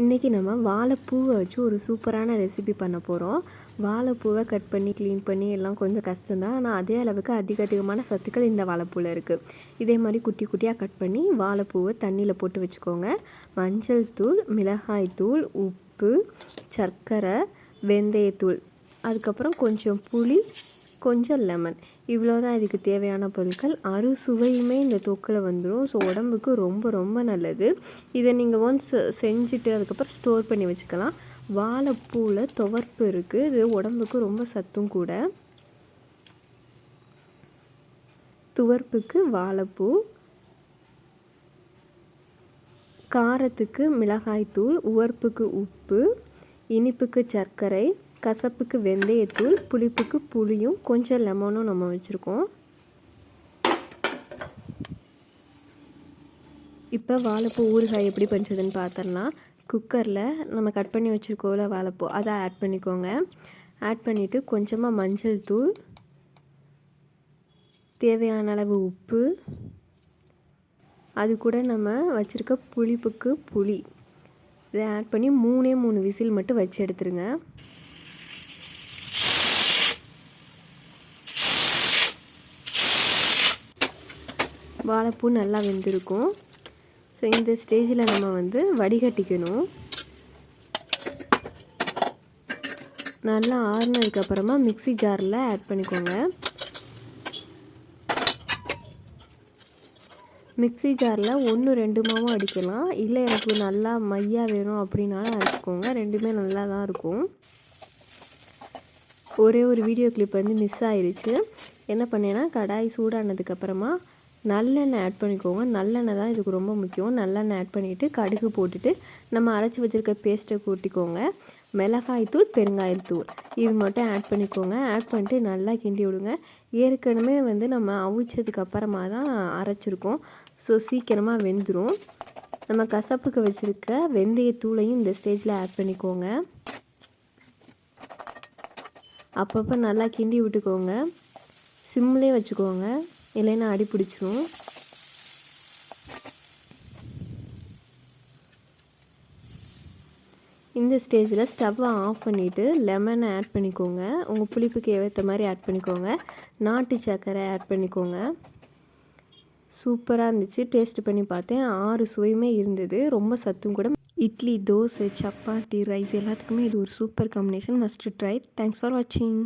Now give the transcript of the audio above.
இன்றைக்கி நம்ம வாழைப்பூவை வச்சு ஒரு சூப்பரான ரெசிபி பண்ண போகிறோம் வாழைப்பூவை கட் பண்ணி க்ளீன் பண்ணி எல்லாம் கொஞ்சம் கஷ்டம்தான் ஆனால் அதே அளவுக்கு அதிக அதிகமான சத்துக்கள் இந்த வாழைப்பூவில் இருக்குது இதே மாதிரி குட்டி குட்டியாக கட் பண்ணி வாழைப்பூவை தண்ணியில் போட்டு வச்சுக்கோங்க. மஞ்சள் தூள் மிளகாய் தூள் உப்பு சர்க்கரை வெந்தயத்தூள். அதுக்கப்புறம் கொஞ்சம் புளி கொஞ்சம் லெமன். இவ்வளோ தான் இதுக்கு தேவையான பொருட்கள். அறு சுவையுமே இந்த தொக்கில் வந்துடும் ஸோ உடம்புக்கு ரொம்ப ரொம்ப நல்லது. இதை நீங்கள் ஒன்ஸ் செஞ்சுட்டு அதுக்கப்புறம் ஸ்டோர் பண்ணி வச்சுக்கலாம். வாழைப்பூவில் துவர்ப்பு இருக்குது இது உடம்புக்கு ரொம்ப சத்தும் கூட. துவர்ப்புக்கு வாழைப்பூ. காரத்துக்கு மிளகாய்த்தூள். உவர்ப்புக்கு உப்பு. இனிப்புக்கு சர்க்கரை. கசப்புக்கு வெந்தயத்தூள் புளிப்புக்கு புளியும் கொஞ்சம் லெமனும் நம்ம வச்சுருக்கோம். இப்போ வாழைப்பூ ஊறுகாய் எப்படி பண்ணுறதுன்னு பார்த்துடலாம் குக்கரில் நம்ம கட் பண்ணி வச்சுருக்கோம்ல வாழைப்பூ அதை ஆட் பண்ணிக்கோங்க. ஆட் பண்ணிவிட்டு கொஞ்சமாக மஞ்சள் தூள் தேவையான அளவு உப்பு அது கூட நம்ம வச்சுருக்க புளிப்புக்கு புளி. இதை ஆட் பண்ணி மூணே மூணு விசில் மட்டும் வச்சு எடுத்துருங்க. வாழைப்பூ நல்லா வெந்திருக்கும். ஸோ இந்த ஸ்டேஜில் நம்ம வந்து வடிகட்டிக்கணும். நல்லா ஆறுனதுக்கப்புறமா மிக்சி ஜாரில் ஆட் பண்ணிக்கோங்க. மிக்சி ஜாரில் ஒன்று ரெண்டுமாவும் அடிக்கலாம். இல்லை எனக்கு நல்லா மையாக வேணும் அப்படின்னாலும் அடிச்சுக்கோங்க. ரெண்டுமே நல்லா தான் இருக்கும். ஒரே ஒரு வீடியோ கிளிப் வந்து மிஸ் ஆயிடுச்சு என்ன பண்ணேன்னா கடாய் சூடானதுக்கப்புறமா நல்லெண்ணெய் ஆட் பண்ணிக்கோங்க. நல்லெண்ணெய் தான் இதுக்கு ரொம்ப முக்கியம். நல்லெண்ணெய் ஆட் பண்ணிவிட்டு கடுகு போட்டுட்டு நம்ம அரைச்சி வச்சுருக்க பேஸ்ட்டை கூட்டிக்கோங்க. மிளகாய்த்தூள் பெருங்காயத்தூள் இது மட்டும் ஆட் பண்ணிக்கோங்க. ஆட் பண்ணிட்டு நல்லா கிண்டி விடுங்க. ஏற்கனவே வந்து நம்ம அவிச்சதுக்கு அப்புறமா தான் அரைச்சிருக்கோம். ஸோ சீக்கிரமாக வெந்துடும் நம்ம கசப்புக்கு வச்சுருக்க வெந்தயத்தூளையும் இந்த ஸ்டேஜில் ஆட் பண்ணிக்கோங்க. அப்பப்போ நல்லா கிண்டி விட்டுக்கோங்க. சிம்லேயே வச்சுக்கோங்க. இல்லைன்னா அடி பிடிச்சிரும். இந்த ஸ்டேஜில் ஸ்டவ்வை ஆஃப் பண்ணிவிட்டு லெமனை ஆட் பண்ணிக்கோங்க. உங்கள் புளிப்புக்கு ஏற்ற மாதிரி ஆட் பண்ணிக்கோங்க. நாட்டு சர்க்கரை ஆட் பண்ணிக்கோங்க. சூப்பராக இருந்துச்சு. டேஸ்ட் பண்ணி பார்த்தேன். ஆறு சுவையுமே இருந்தது. ரொம்ப சத்தும் கூட. இட்லி தோசை சப்பாத்தி ரைஸ் எல்லாத்துக்குமே இது ஒரு super combination must try thanks for வாட்சிங்